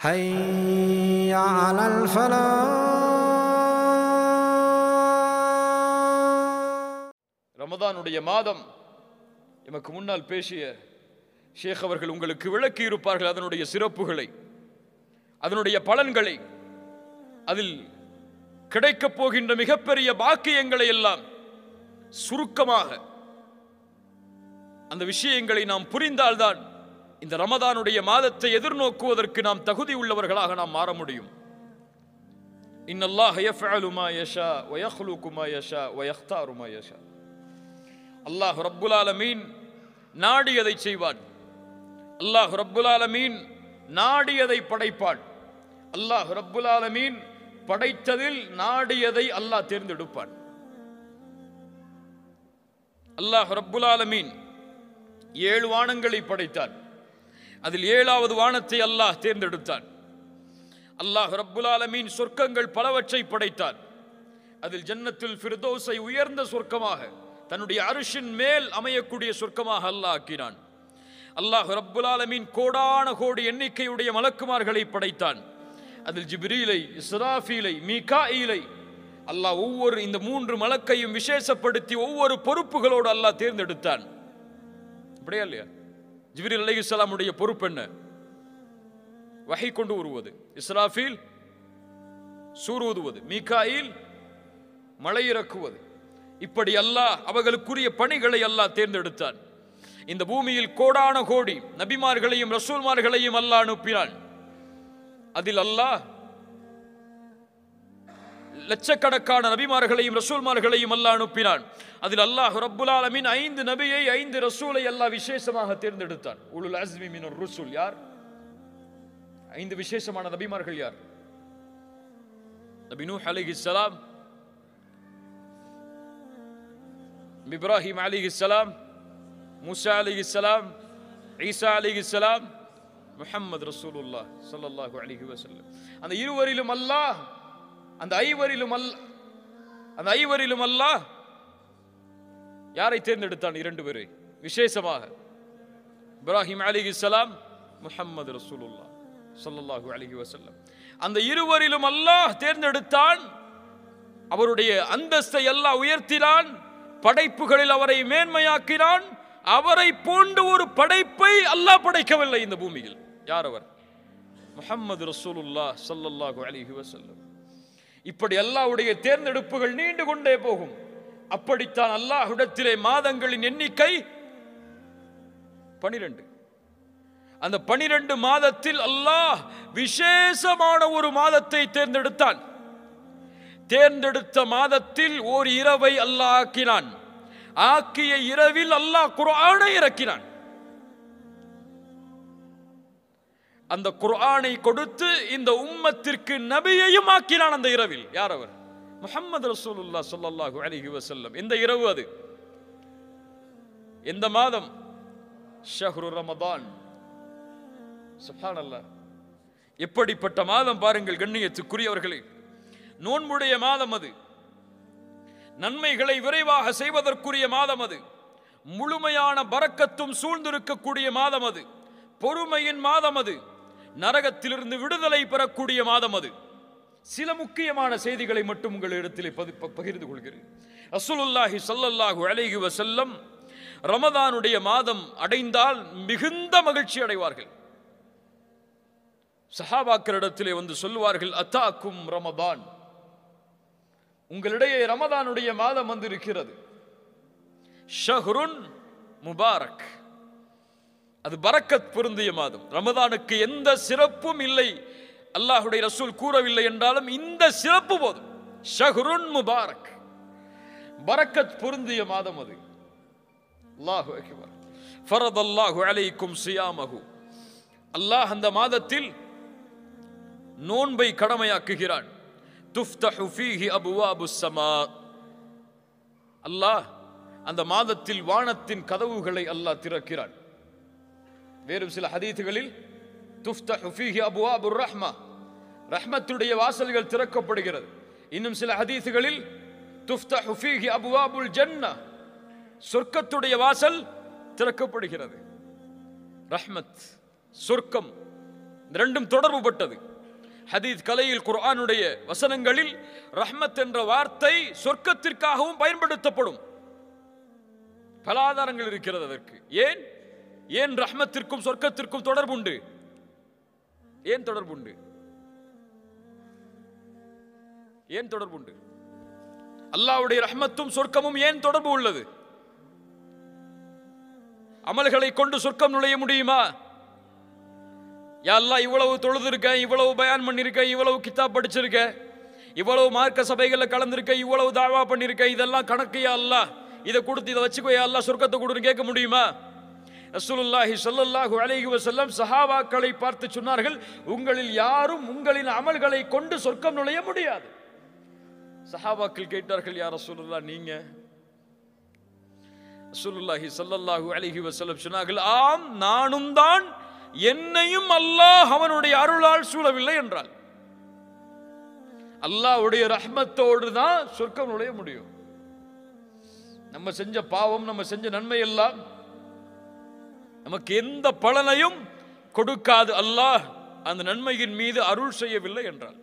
حي على الفلاح ரமதானுடைய மாதம் எமக்கு முன்னால் பேசிய ஷேக் அவர்கள் உங்களுக்கு விளக்கி இருப்பார்கள் அதனுடைய சிறப்புகளை அதனுடைய பலன்களை அதில் கிடைக்கப் போகின்ற மிகப்பெரிய பாக்கியங்களை எல்லாம் சுருக்கமாக அந்த விஷயங்களை நாம் புரிந்தால்தான் இந்த ரமதானுடைய மாதத்தை எதிர்நோக்குவதற்கு நாம் தகுதி உள்ளவர்களாக நாம் மாற முடியும். இன்னல்லாஹ் யஃஅலு யஷா வ யஷா வ யஷா. அல்லாஹ் ரப்புல் ஆலமீன் நாடியதை செய்வான். அல்லாஹ் ரப்புல் ஆலமீன் நாடியதை படைப்பான். அல்லாஹ் ரப்புல் ஆலமீன் படைத்ததில் நாடியதை அல்லாஹ் தேர்ந்தெடுப்பான். அல்லாஹ் ரப்புல் ஆலமீன் ஏழு வானங்களை படைத்தான். அதில் ஏழாவது வானத்தை அல்லாஹ் தேர்ந்தெடுத்தான். அல்லாஹ் ரப்புலாலமீன் சொர்க்கங்கள் பலவற்றை படைத்தான். அதில் ஜன்னத்தில் ஃபிர்தோஸை உயர்ந்த சொர்க்கமாக தன்னுடைய அரிசின் மேல் அமையக்கூடிய சொர்க்கமாக அல்லாஹ் ஆக்கினான். அல்லாஹ் ரப்புலாலமீன் கோடான கோடி எண்ணிக்கையுடைய மலக்குமார்களை படைத்தான். அதில் ஜிப்ரீலை இஸ்ராஃபீலை மீகாயிலை அல்லாஹ் ஒவ்வொரு இந்த மூன்று மலக்கையும் விசேஷப்படுத்தி ஒவ்வொரு பொறுப்புகளோடு அல்லாஹ் தேர்ந்தெடுத்தான். அப்படியா இல்லையா? ஜிப்ரில் அலி இஸ்லாமுடைய பொறுப்பு என்ன? வகை கொண்டு வருவது இஸ்ராஃபீல் சூறுவதுவது மீகாயில் மலை இறக்குவது. இப்படி அல்லாஹ் அவர்களுக்குரிய பணிகளை அல்லாஹ் தேர்ந்தெடுத்தான். இந்த பூமியில் கோடான கோடி நபிமார்களையும் ரசூல்மார்களையும் அல்லாஹ் அனுப்பினான். அதில் அல்லாஹ் லட்சக்கணக்கான நபிமார்களையும் ரசூல்மார்களையும் அல்லாஹ் அனுப்பினான். அதில் அல்லாஹ் ரப்புல் ஆலமீன் ஐந்து நபியை ஐந்து ரசூலை அல்லாஹ் விசேஷமாக தேர்ந்தெடுத்தான். உலுல் அஸ்மி மின் ருசூல். யார்? ஐந்து விசேஷமான நபிமார்கள் யார்? நபி அலிஹி சலாம் இப்ராஹிம் அலிஹிஸ்ஸலாம் மூசா சலாம் ஈசா அலிஹிஸ்ஸலாம் முஹம்மது ரசூலுல்லாஹ் சல்லாஹூ அலிஹி வசல்லம் அந்த இருவரிலும் அல்லாஹ் அந்த ஐவரிலும் அல்ல அந்த ஐவரிலும் அல்ல யாரை தேர்ந்தெடுத்தான் இரண்டு பேரை? விசேஷமாக. இப்ராஹிம் அலிஹிஸ்ஸலாம் முஹம்மது ரசூலுல்லா ஸல்லல்லாஹு அலிஹி வசல்லம் அந்த இருவரிலும் அல்லாஹ் தேர்ந்தெடுத்தான் அவருடைய அந்தஸ்தை எல்லாம் உயர்த்தினான் படைப்புகளில் அவரை மேன்மையாக்கினான் அவரை போன்ற ஒரு படைப்பை அல்லாஹ் படைக்கவில்லை இந்த பூமியில். யார் அவர்? முஹம்மது ரசூலுல்லா சல்லல்லாஹு அலிஹி வசல்லம் இப்படி அல்லாஹ்வுடைய தேர்ந்தெடுப்புகள் நீண்டு கொண்டே போகும். அப்படித்தான் அல்லாஹுடத்திலே மாதங்களின் எண்ணிக்கை பனிரெண்டு. அந்த பனிரெண்டு மாதத்தில் அல்லாஹ் விசேஷமான ஒரு மாதத்தை தேர்ந்தெடுத்தான். தேர்ந்தெடுத்த மாதத்தில் ஓர் இரவை அல்லாஹ் ஆக்கினான். ஆக்கிய இரவில் அல்லாஹ் குரானை இறக்கினான். அந்த குர்ஆனை கொடுத்து இந்த உம்மத்திற்கு நபியையும் ஆக்கினான் அந்த இரவில். யார் அவர்? முஹம்மது ரசூலுல்லா சொல்லல்லாஹு அலிஹி வசல்லம் இந்த இரவு அது. எந்த மாதம் ஷஹ்ரு ரமதான். சுஹானல்லா எப்படிப்பட்ட மாதம் பாருங்கள் கண்ணியத்துக்குரியவர்களே. நோன்புடைய மாதம் அது. நன்மைகளை விரைவாக செய்வதற்குரிய மாதம் அது. முழுமையான பறக்கத்தும் சூழ்ந்திருக்கக்கூடிய மாதம் அது. பொறுமையின் மாதம் அது. நரகத்திலிருந்து விடுதலை பெறக்கூடிய மாதம் அது. சில முக்கியமான செய்திகளை மட்டும் உங்கள் இடத்திலே பகிர்ந்து கொள்கிறேன். அசுலுல்லாஹி சல்லல்லாஹு அலைஹி வசல்லம் ரமதானுடைய மாதம் அடைந்தால் மிகுந்த மகிழ்ச்சி அடைவார்கள். சஹாபாக்கரிடத்திலே வந்து சொல்லுவார்கள் அத்தாக்கும் ரமதான். உங்களிடையே ரமதானுடைய மாதம் வந்திருக்கிறது. ஷஹ்ருன் முபாரக். அது பரக்கத் பொருந்திய மாதம் ரமதானுக்கு எந்த சிறப்பும் இல்லை. அல்லாஹுடைய ரசூல் கூறவில்லை என்றாலும் இந்த சிறப்பு போதும். ஷஹ்ருன் முபாரக். பரக்கத் பொருந்திய மாதம் அது. அல்லாஹு அக்பர். ஃபரத் அல்லாஹு அலைக்கும் சியாமஹு. அல்லாஹ் அந்த மாதத்தில் நோன்பை கடமையாக்குகிறான். துஃப்தஹு ஃபீஹி அபுவாபு சமா அல்லாஹ் அந்த மாதத்தில் வானத்தின் கதவுகளை அல்லாஹ் திறக்கிறான். வேறு சில ஹதீத்துகளில் துஃப்தஹு ஃபீஹி அபுவாபுர் ரஹ்மா. ரஹ்மத்துடைய வாசல்கள் திறக்கப்படுகிறது. இன்னும் சில ஹதீத்துகளில் துஃப்தஹு ஃபீஹி அபுவாபுல் ஜன்னா. சொர்க்கத்துடைய வாசல் திறக்கப்படுகிறது. ரஹ்மத் சொர்க்கம் ரெண்டும் தொடர்பு பட்டது தொடர்புபட்டது கலையில் குர்ஆனுடைய வசனங்களில் ரஹ்மத் என்ற வார்த்தை சொர்க்கத்திற்காகவும் பயன்படுத்தப்படும். பல ஆதாரங்கள் இருக்கிறது அதற்கு. ஏன்? ஏன் ரஹ்மத்திற்கும் சொர்க்கத்திற்கும் தொடர்புண்டு? ஏன் தொடர்புண்டு? ஏன் தொடர்புண்டு? அல்லாவுடைய ரஹ்மத்தும் சொர்க்கமும் ஏன் தொடர்பு உள்ளது? அமல்களை கொண்டு சொர்க்கம் நுழைய முடியுமா? யாரெல்லாம் இவ்வளவு தொழுதுருக்கேன் இவ்வளவு பயான் பண்ணியிருக்கேன் இவ்வளவு கித்தாப் படிச்சிருக்கேன் இவ்வளவு மார்க்க சபைகளில் கலந்திருக்கேன் இவ்வளவு தாவா பண்ணியிருக்கேன் இதெல்லாம் கணக்கு யா அல்லாஹ். இதை கொடுத்து இதை வச்சுக்கோ யா அல்லா சொர்க்கத்தை கொடுன்னு கேட்க முடியுமா? ரசூலுல்லாஹி ஸல்லல்லாஹு அலைஹி வசல்லம் சஹாபாக்களை பார்த்து சொன்னார்கள் உங்களில் யாரும் உங்களின் அமல்களை கொண்டு சொர்க்கம் நுழைய முடியாது. சஹாபாக்கள் கேட்டார்கள் யார் ரசூலுல்லா நீங்க? ரசூலுல்லாஹி சல்லல்லாஹு அலைஹி வசல்லம் சொன்னார்கள் ஆம் நானும் தான் என்னையும் அல்லாஹ் அவனுடைய அருளால் சூழவில்லை என்றால். அல்லாஹ்வுடைய ரஹ்மத்தோடு தான் சொர்க்கம் நுழைய முடியும். நம்ம செஞ்ச பாவம் நம்ம செஞ்ச நன்மை எல்லாம் நமக்கு எந்த பலனையும் கொடுக்காது அல்லாஹ். அந்த நன்மையின் மீது அருள் செய்யவில்லை என்றால்.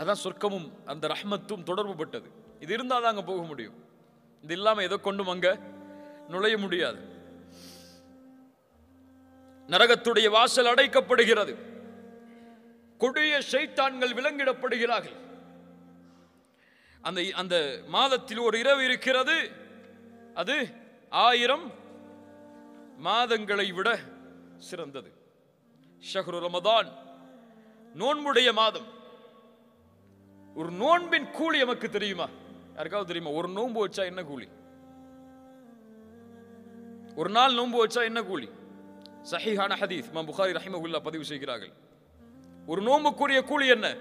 அதான் சொர்க்கமும் அந்த ரஹ்மத்தும் தொடர்பு பட்டது இது இருந்தால் தான் அங்கே போக முடியும். இது இல்லாமல் எதை கொண்டும் அங்க நுழைய முடியாது. நரகத்துடைய வாசல் அடைக்கப்படுகிறது. கொடிய சைத்தான்கள் விலங்கிடப்படுகிறார்கள். அந்த அந்த மாதத்தில் ஒரு இரவு இருக்கிறது. அது ஆயிரம் மாதங்களை விட சிறந்தது. ஷஹ்ரு ரமதான் நோன்புடைய மாதம். ஒரு நோன்பின் கூலி நமக்கு தெரியுமா? யாருக்காவது தெரியுமா? ஒரு நோன்பு வச்சா என்ன கூலி? ஒரு நாள் நோன்பு வச்சா என்ன கூலி? சஹிஹான ஹதீஸ். மா புகாரி ரஹிமகுல்லா பதிவு செய்கிறார்கள். ஒரு நோன்புக்குரிய கூலி என்ன?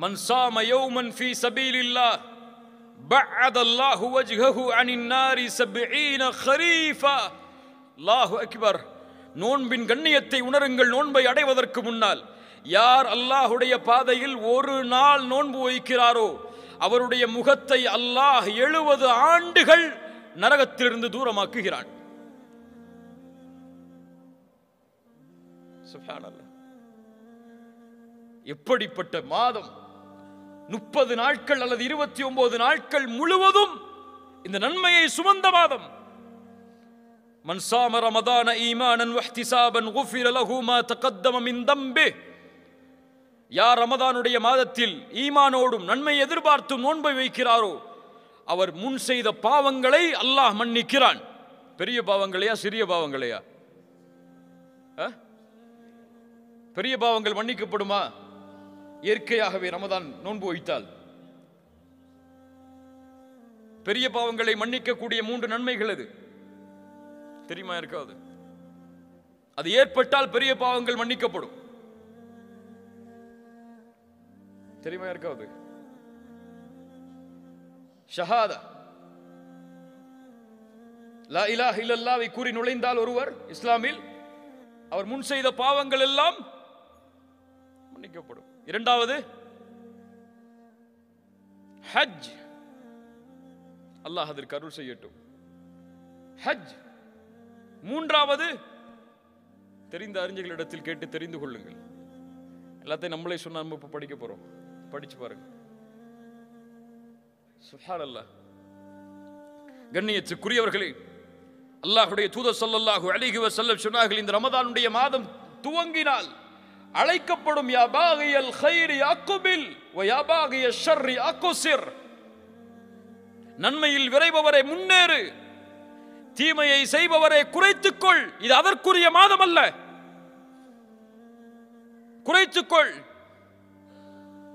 من صام يوما في سبيل الله بعد الله وجهه عن النار سبعين خريفا الله أكبر நோன்பின் கண்ணியத்தை உணருங்கள் நோன்பை அடைவதற்கு முன்னால் யார் அல்லாஹுடைய பாதையில் ஒரு நாள் நோன்பு வைக்கிறாரோ அவருடைய முகத்தை அல்லாஹ் எழுபது ஆண்டுகள் நரகத்திலிருந்து தூரமாக்குகிறான் சுப்ஹானல்லாஹ். எப்படிப்பட்ட மாதம் முப்பது நாட்கள் அல்லது இருபத்தி ஒன்பது நாட்கள் முழுவதும் இந்த நன்மையை சுமந்த மாதம் மன் ரமதான ஈமானன் வஹ்திசாபன் குஃபிர லஹு மா தகத்தம மின் யார் ரமதானுடைய மாதத்தில் ஈமானோடும் நன்மை எதிர்பார்த்து நோன்பை வைக்கிறாரோ அவர் முன் செய்த பாவங்களை அல்லாஹ் மன்னிக்கிறான். பெரிய பாவங்களையா சிறிய பாவங்களையா? பெரிய பாவங்கள் மன்னிக்கப்படுமா? இயற்கையாகவே ரமதான் நோன்பு வைத்தால் பெரிய பாவங்களை மன்னிக்கக்கூடிய மூன்று நன்மைகள் அது. தெரியுமா இருக்காது? அது ஏற்பட்டால் பெரிய பாவங்கள் மன்னிக்கப்படும். தெரியுமா இருக்காது? ஷஹாதா. லா இல்லல்லாவை கூறி நுழைந்தால் ஒருவர் இஸ்லாமில் அவர் முன் செய்த பாவங்கள் எல்லாம் மன்னிக்கப்படும் இரண்டாவது ஹஜ். அல்லாஹ் அதற்கு அருள் செய்யட்டும். ஹஜ். மூன்றாவது தெரிந்த அறிஞர்களிடத்தில் கேட்டு தெரிந்து கொள்ளுங்கள். எல்லாத்தையும் நம்மளே சொன்னா நம்ம இப்ப படிக்க போறோம். படிச்சு பாருங்க. சுஹான் அல்லாஹ் கண்ணியத்துக்குரியவர்களே அல்லாஹுடைய தூத ஸல்லல்லாஹு அலைஹி வஸல்லம் சொன்னார்கள் இந்த ரமதானுடைய மாதம் துவங்கினால் அழைக்கப்படும் யாபாகியல் ஹைரி அக்குபில் வ ஷர்ரி அக்குசிர். நன்மையில் விரைபவரை முன்னேறு. தீமையை செய்பவரை குறைத்துக்கொள். இது அதற்குரிய மாதம் அல்ல குறைத்துக்கொள்.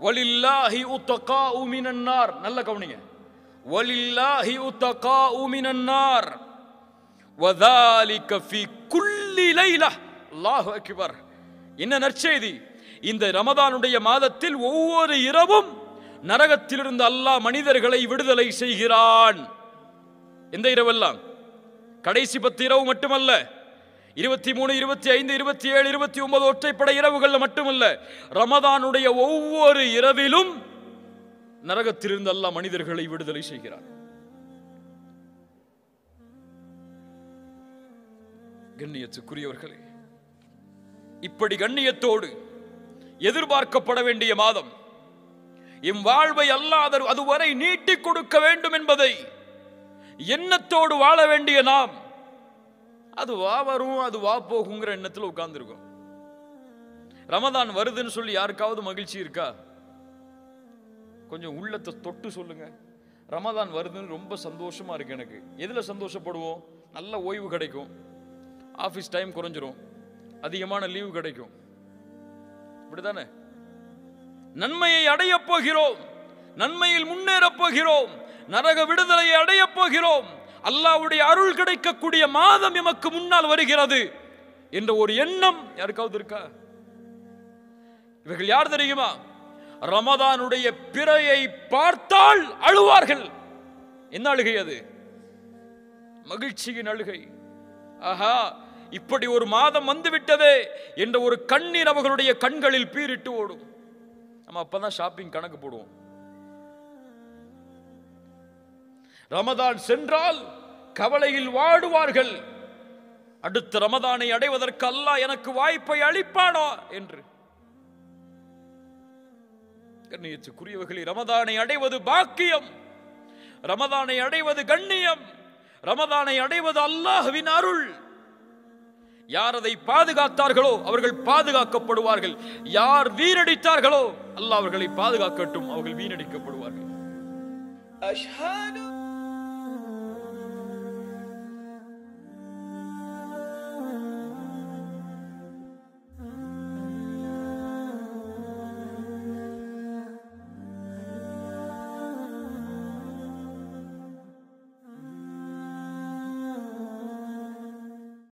வலில்லாஹி உத்தகா உமினன்னார் நல்ல கவனிங்க. வலில்லாஹி உத்தகா உமினன்னார் நார் வதாலிக ஃபி குல்லி லைலா அல்லாஹு அக்பர். என்ன நற்செய்தி? இந்த ரமதானுடைய மாதத்தில் ஒவ்வொரு இரவும் நரகத்திலிருந்து அல்லாஹ் மனிதர்களை விடுதலை செய்கிறான். எந்த இரவெல்லாம்? கடைசி பத்து இரவு மட்டுமல்ல. இருபத்தி மூணு இருபத்தி ஐந்து இருபத்தி ஏழு இருபத்தி ஒன்பது ஒற்றைப்படை இரவுகளில் மட்டுமல்ல. ரமதானுடைய ஒவ்வொரு இரவிலும் நரகத்திலிருந்து அல்லாஹ் மனிதர்களை விடுதலை செய்கிறான். கண்ணியத்துக்குரியவர்களே இப்படி கண்ணியத்தோடு எதிர்பார்க்கப்பட வேண்டிய மாதம் எம் வாழ்வை அல்லாத அதுவரை நீட்டிக் கொடுக்க வேண்டும் என்பதை எண்ணத்தோடு வாழ வேண்டிய நாம் அது வா வரும் அது வா போகுங்கிற எண்ணத்தில் உட்கார்ந்துருக்கோம். ரமதான் வருதுன்னு சொல்லி யாருக்காவது மகிழ்ச்சி இருக்கா? கொஞ்சம் உள்ளத்தை தொட்டு சொல்லுங்க. ரமதான் வருதுன்னு ரொம்ப சந்தோஷமா இருக்கு எனக்கு. எதுல சந்தோஷப்படுவோம்? நல்ல ஓய்வு கிடைக்கும். ஆஃபீஸ் டைம் குறைஞ்சிரும். அதிகமான லீவு கிடைக்கும். இப்படிதானே? நன்மையை அடையப் போகிறோம். நன்மையில் முன்னேறப் போகிறோம். நரக விடுதலையை அடையப் போகிறோம். அல்லாவுடைய அருள் கிடைக்கக்கூடிய மாதம் எமக்கு முன்னால் வருகிறது என்ற ஒரு எண்ணம் யாருக்காவது இருக்கா? இவர்கள் யார் தெரியுமா? ரமதானுடைய பிறையை பார்த்தால் அழுவார்கள். என்ன அழுகை அது? மகிழ்ச்சியின் அழுகை. ஆஹா இப்படி ஒரு மாதம் வந்து விட்டதே என்ற ஒரு கண்ணீர் அவர்களுடைய கண்களில் பீரிட்டு ஓடும். நம்ம அப்பதான் ஷாப்பிங் கணக்கு போடுவோம். ரமதான் சென்றால் கவலையில் வாடுவார்கள். அடுத்த ரமதானை அடைவதற்கு அல்லாஹ் எனக்கு வாய்ப்பை அளிப்பானா என்று. கண்ணியத்துக்குரியவர்களே ரமதானை அடைவது பாக்கியம். ரமதானை அடைவது கண்ணியம். ரமதானை அடைவது அல்லாஹ்வின் அருள். யார் அதை பாதுகாத்தார்களோ அவர்கள் பாதுகாக்கப்படுவார்கள். யார் வீணடித்தார்களோ அல்லாஹ் அவர்களை பாதுகாக்கட்டும் அவர்கள் வீணடிக்கப்படுவார்கள்.